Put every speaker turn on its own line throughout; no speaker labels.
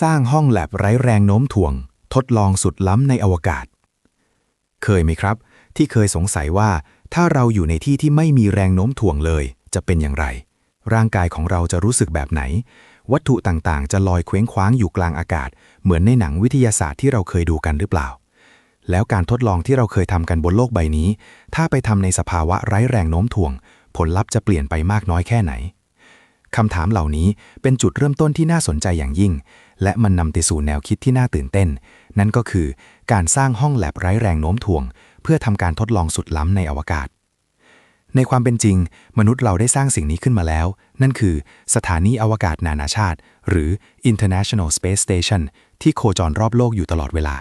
สร้างห้องแลบไร้แรงโน้มถ่วง ทดลองสุดล้ำในอวกาศ เคยไหมครับ ที่เคยสงสัยว่าถ้าเราอยู่ในที่ที่ไม่มีแรงโน้มถ่วงเลย จะเป็นอย่างไร ร่างกายของเราจะรู้สึกแบบไหน วัตถุต่างๆ จะลอยเคว้งคว้างอยู่กลางอากาศ เหมือนในหนังวิทยาศาสตร์ที่เราเคยดูกันหรือเปล่า แล้วการทดลองที่เราเคยทำกันบนโลกใบนี้ ถ้าไปทำในสภาวะไร้แรงโน้มถ่วง ผลลัพธ์จะเปลี่ยนไปมากน้อยแค่ไหนคำถามเหล่านี้เป็นจุดเริ่มต้นที่น่าสนใจอย่างยิ่ง และมันนำไปสู่แนวคิดที่น่าตื่นเต้น นั่นก็คือการสร้างห้องแลบไร้แรงโน้มถ่วง เพื่อทำการทดลองสุดล้ำในอวกาศ ในความเป็นจริง มนุษย์เราได้สร้างสิ่งนี้ขึ้นมาแล้ว นั่นคือสถานีอวกาศนานาชาติ หรือ International Space Station ที่โคจรรอบโลกอยู่ตลอดเวลา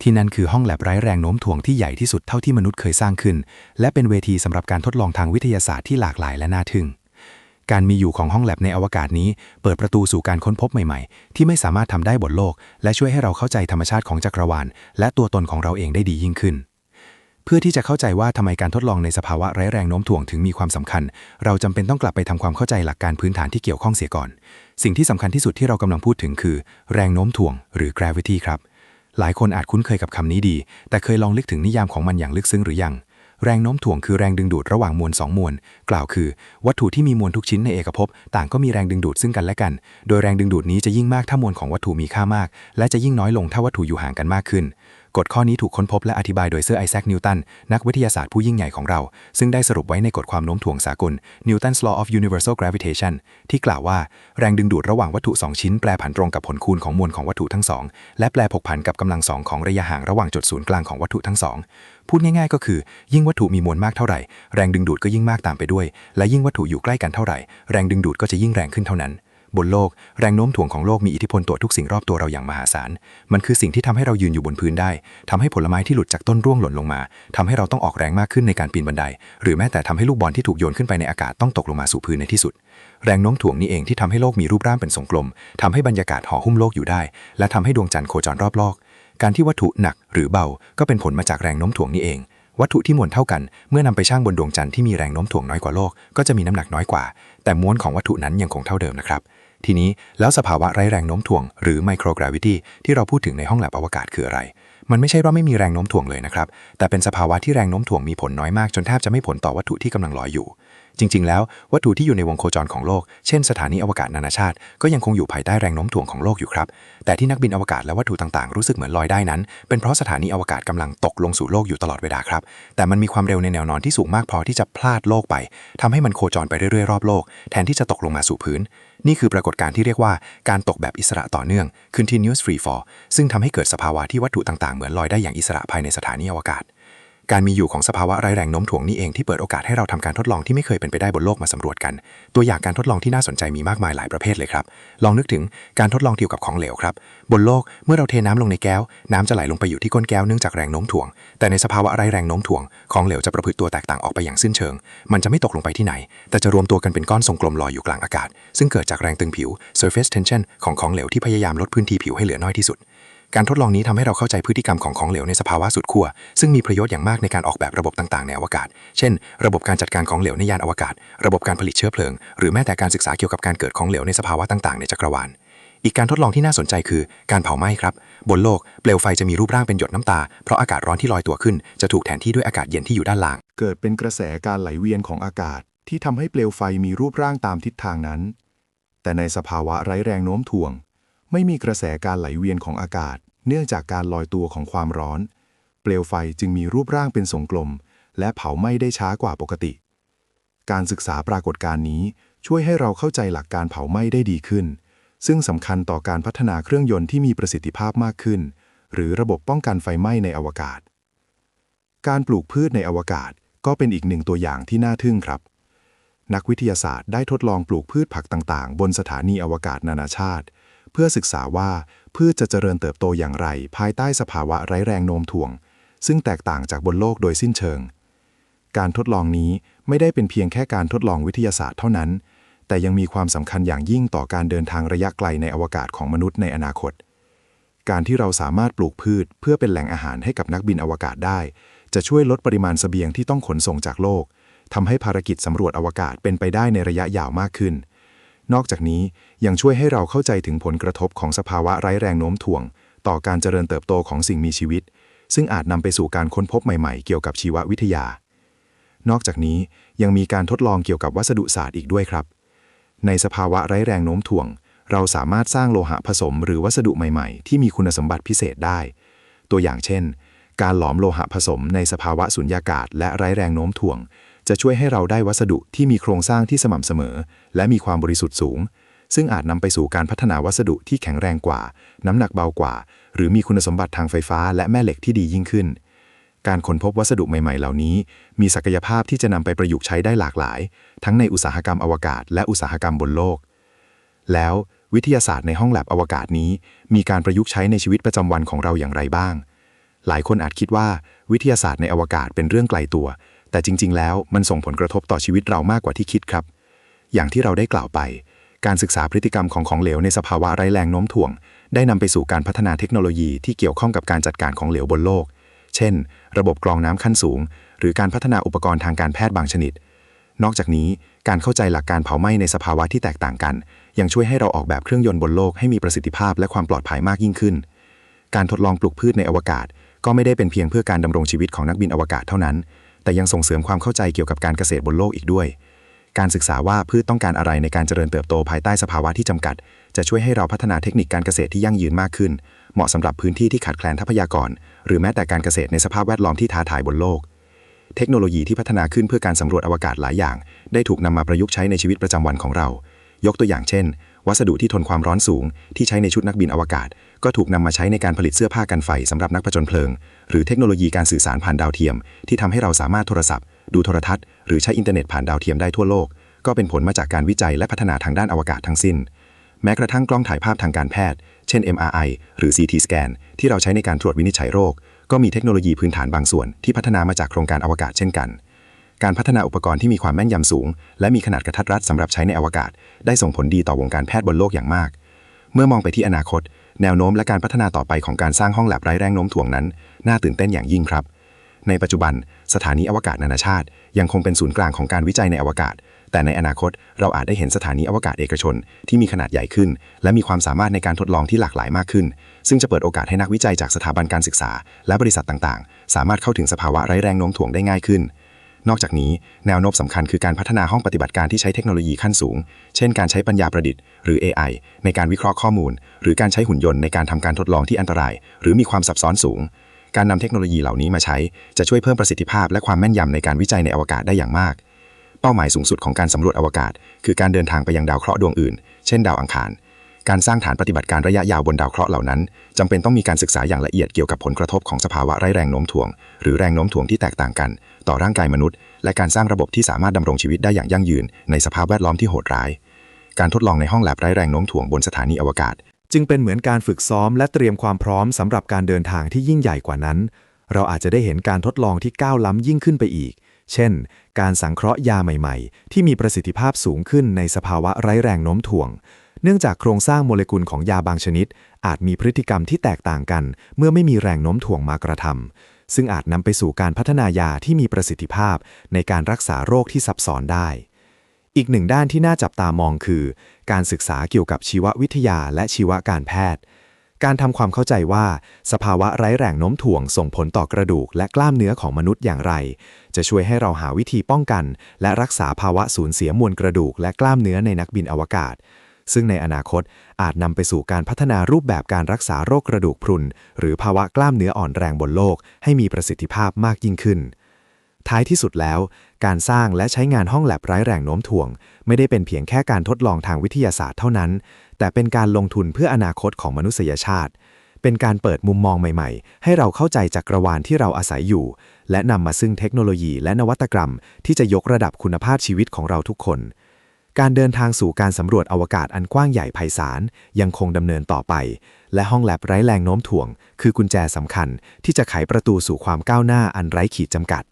ที่นั่นคือห้องแลบไร้แรงโน้มถ่วงที่ใหญ่ที่สุดเท่าที่มนุษย์เคยสร้างขึ้น และเป็นเวทีสำหรับการทดลองทางวิทยาศาสตร์ที่หลากหลายและน่าทึ่ง การมีอยู่ของห้องแลบในอวกาศนี้ เปิดประตูสู่การค้นพบใหม่ๆ ที่ไม่สามารถทำได้บนโลก และช่วยให้เราเข้าใจธรรมชาติของจักรวาล และตัวตนของเราเองได้ดียิ่งขึ้น เพื่อที่จะเข้าใจว่าทำไมการทดลองในสภาวะไร้แรงโน้มถ่วงถึงมีความสำคัญ เราจำเป็นต้องกลับไปทำความเข้าใจหลักการพื้นฐานที่เกี่ยวข้องเสียก่อน สิ่งที่สำคัญที่สุดที่เรากำลังพูดถึงคือ แรงโน้มถ่วง หรือ gravity ครับหลายคนอาจคุ้นเคยกับคำนี้ดี แต่เคยลองลึกถึงนิยามของมันอย่างลึกซึ้งหรือยัง แรงโน้มถ่วงคือแรงดึงดูดระหว่างมวลสองมวล กล่าวคือ วัตถุที่มีมวลทุกชิ้นในเอกภพต่างก็มีแรงดึงดูดซึ่งกันและกัน โดยแรงดึงดูดนี้จะยิ่งมากถ้ามวลของวัตถุมีค่ามาก และจะยิ่งน้อยลงถ้าวัตถุอยู่ห่างกันมากขึ้น กฎข้อนี้ถูกค้นพบและอธิบายโดยเซอร์ไอแซคนิวตัน นักวิทยาศาสตร์ผู้ยิ่งใหญ่ของเรา ซึ่งได้สรุปไว้ในกฎความโน้มถ่วงสากล Newton's Law of Universal Gravitation ที่กล่าวว่าแรงดึงดูดระหว่างวัตถุ 2 ชิ้นแปรผันตรงกับผลคูณของมวลของวัตถุทั้งสองและแปรผกผันกับกำลังสองของระยะห่างระหว่างจุดศูนย์กลางของวัตถุทั้งสองพูดง่ายๆ ก็คือ ยิ่งวัตถุมีมวลมากเท่าไหร่ แรงดึงดูดก็ยิ่งมากตามไปด้วย และยิ่งวัตถุอยู่ใกล้กันเท่าไหร่ แรงดึงดูดก็จะยิ่งแรงขึ้นเท่านั้น บนโลกแรงโน้มถ่วงของโลกมีอิทธิพลต่อทุกสิ่งรอบตัวเราอย่างมหาศาล มันคือสิ่งที่ทำให้เรายืนอยู่บนพื้นได้ทำให้ผลไม้ที่หลุดจากต้นร่วงหล่นลงมาทำให้เราต้องออกแรงมากขึ้นในการปีนบันได หรือแม้แต่ทำให้ลูกบอลที่ถูกโยนขึ้นไปในอากาศต้องตกลงมาสู่พื้นในที่สุด แรงโน้มถ่วงนี้เองที่ทำให้โลกมีรูปร่างเป็นทรงกลมทำให้บรรยากาศห่อหุ้มโลกอยู่ได้ และทำให้ดวงจันทร์โคจรรอบโลกการที่วัตถุหนักหรือเบาก็เป็นผลมาจากแรงโน้มถ่วงนี้เอง วัตถุที่มวลเท่ากัน เมื่อนำไปช่างบนดวงจันทร์ที่มีแรงโน้มถ่วงน้อยกว่าโลก ก็จะมีน้ำหนักน้อยกว่า แต่ม้วนของวัตถุนั้นยังคงเท่าเดิมนะครับ ทีนี้แล้วสภาวะไร้แรงโน้มถ่วง หรือ microgravity ที่เราพูดถึงในห้องแลบอวกาศคืออะไร มันไม่ใช่ว่าไม่มีแรงโน้มถ่วงเลยนะครับ แต่เป็นสภาวะที่แรงโน้มถ่วงมีผลน้อยมากจนแทบจะไม่ผลต่อวัตถุที่กำลังลอยอยู่ จริง ๆ แล้ว วัตถุที่อยู่ในวงโคจรของโลก เช่นสถานีอวกาศนานาชาติ ก็ยังคงอยู่ภายใต้แรงโน้มถ่วงของโลกอยู่ครับ แต่ที่นักบินอวกาศและวัตถุต่างๆ รู้สึกเหมือนลอยได้นั้น เป็นเพราะสถานีอวกาศกำลังตกลงสู่โลกอยู่ตลอดเวลาครับ แต่มันมีความเร็วในแนวนอนที่สูงมากพอที่จะพลาดโลกไปทำให้มันโคจรไปเรื่อยๆ รอบโลก แทนที่จะตกลงมาสู่พื้น นี่คือปรากฏการณ์ที่เรียกว่าการตกแบบอิสระต่อเนื่อง continuous free fall ซึ่งทำให้เกิดสภาวะที่วัตถุต่างๆ เหมือนลอยได้อย่างอิสระภายในสถานีอวกาศ การมีอยู่ของสภาวะไร้แรงโน้มถ่วงนี่เองที่เปิดโอกาสให้เราทำการทดลองที่ไม่เคยเป็นไปได้บนโลกมาสำรวจกัน ตัวอย่างการทดลองที่น่าสนใจมีมากมายหลายประเภทเลยครับ ลองนึกถึงการทดลองเกี่ยวกับของเหลวครับ บนโลกเมื่อเราเทน้ำลงในแก้ว น้ำจะไหลลงไปอยู่ที่ก้นแก้วเนื่องจากแรงโน้มถ่วง แต่ในสภาวะไร้แรงโน้มถ่วง ของเหลวจะประพฤติตัวแตกต่างออกไปอย่างสิ้นเชิง มันจะไม่ตกลงไปที่ไหน แต่จะรวมตัวกันเป็นก้อนทรงกลมลอยอยู่กลางอากาศ ซึ่งเกิดจากแรงตึงผิว surface tension ของของเหลวที่พยายามลดพื้นที่ผิวให้เหลือน้อยที่สุด การทดลองนี้ทำให้เราเข้าใจพฤติกรรมของของเหลวในสภาวะสุดขั้วซึ่งมีประโยชน์อย่างมากในการออกแบบระบบต่างๆในอวกาศ เช่น ระบบการจัดการของเหลวในยานอวกาศ ระบบการผลิตเชื้อเพลิง หรือแม้แต่การศึกษาเกี่ยวกับการเกิดของเหลวในสภาวะต่างๆในจักรวาล อีกการทดลองที่น่าสนใจคือการเผาไหม้ครับ บนโลกเปลวไฟจะมีรูปร่างเป็นหยดน้ำตา เพราะอากาศร้อนที่ลอยตัวขึ้นจะถูกแทนที่ด้วยอากาศเย็นที่อยู่ด้านล่าง
เกิดเป็นกระแสการไหลเวียนของอากาศ ที่ทำให้เปลวไฟมีรูปร่างตามทิศทางนั้น แต่ในสภาวะไร้แรงโน้มถ่วง ไม่มีกระแสการไหลเวียนของอากาศ เนื่องจากการลอยตัวของความร้อน เปลวไฟจึงมีรูปร่างเป็นทรงกลม และเผาไหม้ได้ช้ากว่าปกติ การศึกษาปรากฏการณ์นี้ช่วยให้เราเข้าใจหลักการเผาไหม้ได้ดีขึ้น ซึ่งสำคัญต่อการพัฒนาเครื่องยนต์ที่มีประสิทธิภาพมากขึ้น หรือระบบป้องกันไฟไหม้ในอวกาศ การปลูกพืชในอวกาศก็เป็นอีกหนึ่งตัวอย่างที่น่าทึ่งครับ นักวิทยาศาสตร์ได้ทดลองปลูกพืชผักต่างๆ บนสถานีอวกาศนานาชาติ เพื่อศึกษาว่าพืชจะเจริญเติบโตอย่างไร ภายใต้สภาวะไร้แรงโน้มถ่วง ซึ่งแตกต่างจากบนโลกโดยสิ้นเชิง การทดลองนี้ไม่ได้เป็นเพียงแค่การทดลองวิทยาศาสตร์เท่านั้น แต่ยังมีความสำคัญอย่างยิ่งต่อการเดินทางระยะไกลในอวกาศของมนุษย์ในอนาคต การที่เราสามารถปลูกพืช เพื่อเป็นแหล่งอาหารให้กับนักบินอวกาศได้ จะช่วยลดปริมาณสเสบียงที่ต้องขนส่งจากโลกทำให้ภารกิจสำรวจอวกาศเป็นไปได้ในระยะยาวมากขึ้น นอกจากนี้ยังช่วยให้เราเข้าใจถึงผลกระทบของสภาวะไร้แรงโน้มถ่วง ต่อการเจริญเติบโตของสิ่งมีชีวิต ซึ่งอาจนำไปสู่การค้นพบใหม่ๆ เกี่ยวกับชีววิทยา นอกจากนี้ยังมีการทดลองเกี่ยวกับวัสดุศาสตร์อีกด้วยครับ ในสภาวะไร้แรงโน้มถ่วง เราสามารถสร้างโลหะผสม หรือวัสดุใหม่ๆ ที่มีคุณสมบัติพิเศษได้ ตัวอย่างเช่น การหลอมโลหะผสมในสภาวะสุญญากาศ และไร้แรงโน้มถ่วง จะช่วยให้เราได้วัสดุที่มีโครงสร้างที่สม่ำเสมอ และมีความบริสุทธิ์สูง ซึ่งอาจนำไปสู่การพัฒนาวัสดุที่แข็งแรงกว่า น้ำหนักเบากว่า หรือมีคุณสมบัติทางไฟฟ้า และแม่เหล็กที่ดียิ่งขึ้น การค้นพบวัสดุใหม่ ๆ เหล่านี้ มีศักยภาพที่จะนำไปประยุกต์ใช้ได้หลากหลาย ทั้งในอุตสาหกรรมอวกาศ และอุตสาหกรรมบนโลก แล้ววิทยาศาสตร์ในห้องแลบอวกาศนี้ มีการประยุกต์ใช้ในชีวิตประจำวันของเราอย่างไรบ้าง หลายคนอาจคิดว่า วิทยาศาสตร์ในอวกาศเป็นเรื่องไกลตัว แต่จริง ๆ แล้วมันส่งผลกระทบต่อชีวิตเรามากกว่าที่คิดครับ อย่างที่เราได้กล่าวไป การศึกษาพฤติกรรมของของเหลวในสภาวะไร้แรงโน้มถ่วง ได้นำไปสู่การพัฒนาเทคโนโลยีที่เกี่ยวข้องกับการจัดการของเหลวบนโลก เช่น ระบบกรองน้ำขั้นสูง หรือการพัฒนาอุปกรณ์ทางการแพทย์บางชนิด นอกจากนี้การเข้าใจหลักการเผาไหม้ในสภาวะที่แตกต่างกัน ยังช่วยให้เราออกแบบเครื่องยนต์บนโลกให้มีประสิทธิภาพและความปลอดภัยมากยิ่งขึ้น การทดลองปลูกพืชในอวกาศ ก็ไม่ได้เป็นเพียงเพื่อการดำรงชีวิตของนักบินอวกาศเท่านั้น แต่ยังส่งเสริมความเข้าใจเกี่ยวกับการเกษตรบนโลกอีกด้วย การศึกษาว่าพืชต้องการอะไรในการเจริญเติบโตภายใต้สภาวะที่จำกัด จะช่วยให้เราพัฒนาเทคนิคการเกษตรที่ยั่งยืนมากขึ้น เหมาะสำหรับพื้นที่ที่ขาดแคลนทรัพยากร หรือแม้แต่การเกษตรในสภาพแวดล้อมที่ท้าทายบนโลก เทคโนโลยีที่พัฒนาขึ้นเพื่อการสำรวจอวกาศหลายอย่าง ได้ถูกนำมาประยุกต์ใช้ในชีวิตประจำวันของเรา ยกตัวอย่างเช่น วัสดุที่ทนความร้อนสูง ที่ใช้ในชุดนักบินอวกาศ ก็ถูกนำมาใช้ในการผลิตเสื้อผ้ากันไฟสำหรับนักผจญเพลิง หรือเทคโนโลยีการสื่อสารผ่านดาวเทียม ที่ทำให้เราสามารถโทรศัพท์ ดูโทรทัศน์ หรือใช้อินเทอร์เน็ตผ่านดาวเทียมได้ทั่วโลก ก็เป็นผลมาจากการวิจัยและพัฒนาทางด้านอวกาศทั้งสิ้น แม้กระทั่งกล้องถ่ายภาพทางการแพทย์ เช่น MRI หรือ CT สแกนที่เราใช้ในการตรวจวินิจฉัยโรค ก็มีเทคโนโลยีพื้นฐานบางส่วนที่พัฒนามาจากโครงการอวกาศเช่นกัน การพัฒนาอุปกรณ์ที่มีความแม่นยำสูง และมีขนาดกระทัดรัดสำหรับใช้ในอวกาศ ได้ส่งผลดีต่อวงการแพทย์บนโลกอย่างมาก เมื่อมองไปที่อนาคต แนวโน้มและการพัฒนาต่อไปของการสร้างห้องแลบไร้แรงโน้มถ่วงนั้น น่าตื่นเต้นอย่างยิ่งครับ ในปัจจุบัน สถานีอวกาศนานาชาติ ยังคงเป็นศูนย์กลางของการวิจัยในอวกาศ แต่ในอนาคต เราอาจได้เห็นสถานีอวกาศเอกชน ที่มีขนาดใหญ่ขึ้น และมีความสามารถในการทดลองที่หลากหลายมากขึ้น ซึ่งจะเปิดโอกาสให้นักวิจัยจากสถาบันการศึกษา และบริษัทต่างๆ สามารถเข้าถึงสภาวะไร้แรงโน้มถ่วงได้ง่ายขึ้น นอกจากนี้แนวโน้มสำคัญคือการพัฒนาห้องปฏิบัติการที่ใช้เทคโนโลยีขั้นสูง เช่นการใช้ปัญญาประดิษฐ์ หรือ AI ในการวิเคราะห์ข้อมูล หรือการใช้หุ่นยนต์ในการทำการทดลองที่อันตราย หรือมีความซับซ้อนสูง การนำเทคโนโลยีเหล่านี้มาใช้ จะช่วยเพิ่มประสิทธิภาพและความแม่นยำในการวิจัยในอวกาศได้อย่างมาก เป้าหมายสูงสุดของการสำรวจอวกาศ คือการเดินทางไปยังดาวเคราะห์ดวงอื่น เช่น ดาวอังคาร การสร้างฐานปฏิบัติการระยะยาวบนดาวเคราะห์เหล่านั้นจำเป็นต้องมีการศึกษาอย่างละเอียดเกี่ยวกับผลกระทบของสภาวะไร้แรงโน้มถ่วง หรือแรงโน้มถ่วงที่แตกต่างกัน ต่อร่างกายมนุษย์ และการสร้างระบบที่สามารถดำรงชีวิตได้อย่างยั่งยืน ในสภาพแวดล้อมที่โหดร้าย การทดลองในห้องแลบไร้แรงโน้มถ่วงบนสถานีอวกาศ
จึงเป็นเหมือนการฝึกซ้อมและเตรียมความพร้อมสำหรับการเดินทางที่ยิ่งใหญ่กว่านั้น เราอาจจะได้เห็นการทดลองที่ก้าวล้ำยิ่งขึ้นไปอีก เช่น การสังเคราะห์ยาใหม่ ๆ ที่มีประสิทธิภาพสูงขึ้นในสภาวะไร้แรงโน้มถ่วง เนื่องจากโครงสร้างโมเลกุลของยาบางชนิด อาจมีพฤติกรรมที่แตกต่างกัน เมื่อไม่มีแรงโน้มถ่วงมากระทำซึ่งอาจนำไปสู่การพัฒนายาที่มีประสิทธิภาพ ในการรักษาโรคที่ซับซ้อนได้ อีกหนึ่งด้านที่น่าจับตามองคือ การศึกษาเกี่ยวกับชีววิทยาและชีวการแพทย์ การทำความเข้าใจว่า สภาวะไร้แรงโน้มถ่วงส่งผลต่อกระดูก และกล้ามเนื้อของมนุษย์อย่างไร จะช่วยให้เราหาวิธีป้องกัน และรักษาภาวะสูญเสียมวลกระดูก และกล้ามเนื้อในนักบินอวกาศ ซึ่งในอนาคตอาจนำไปสู่การพัฒนารูปแบบการรักษาโรคกระดูกพรุน หรือภาวะกล้ามเนื้ออ่อนแรงบนโลก ให้มีประสิทธิภาพมากยิ่งขึ้น ท้ายที่สุดแล้ว การสร้างและใช้งานห้องแลบไร้แรงโน้มถ่วง ไม่ได้เป็นเพียงแค่การทดลองทางวิทยาศาสตร์เท่านั้น แต่เป็นการลงทุนเพื่ออนาคตของมนุษยชาติ เป็นการเปิดมุมมองใหม่ ๆ ให้เราเข้าใจจักรวาลที่เราอาศัยอยู่ และนำมาซึ่งเทคโนโลยีและนวัตกรรม ที่จะยกระดับคุณภาพชีวิตของเราทุกคน การเดินทางสู่การสำรวจอวกาศอันกว้างใหญ่ไพศาลยังคงดำเนินต่อไป และห้องแลบไร้แรงโน้มถ่วง คือกุญแจสำคัญที่จะไขประตูสู่ความก้าวหน้าอันไร้ขีดจำกัด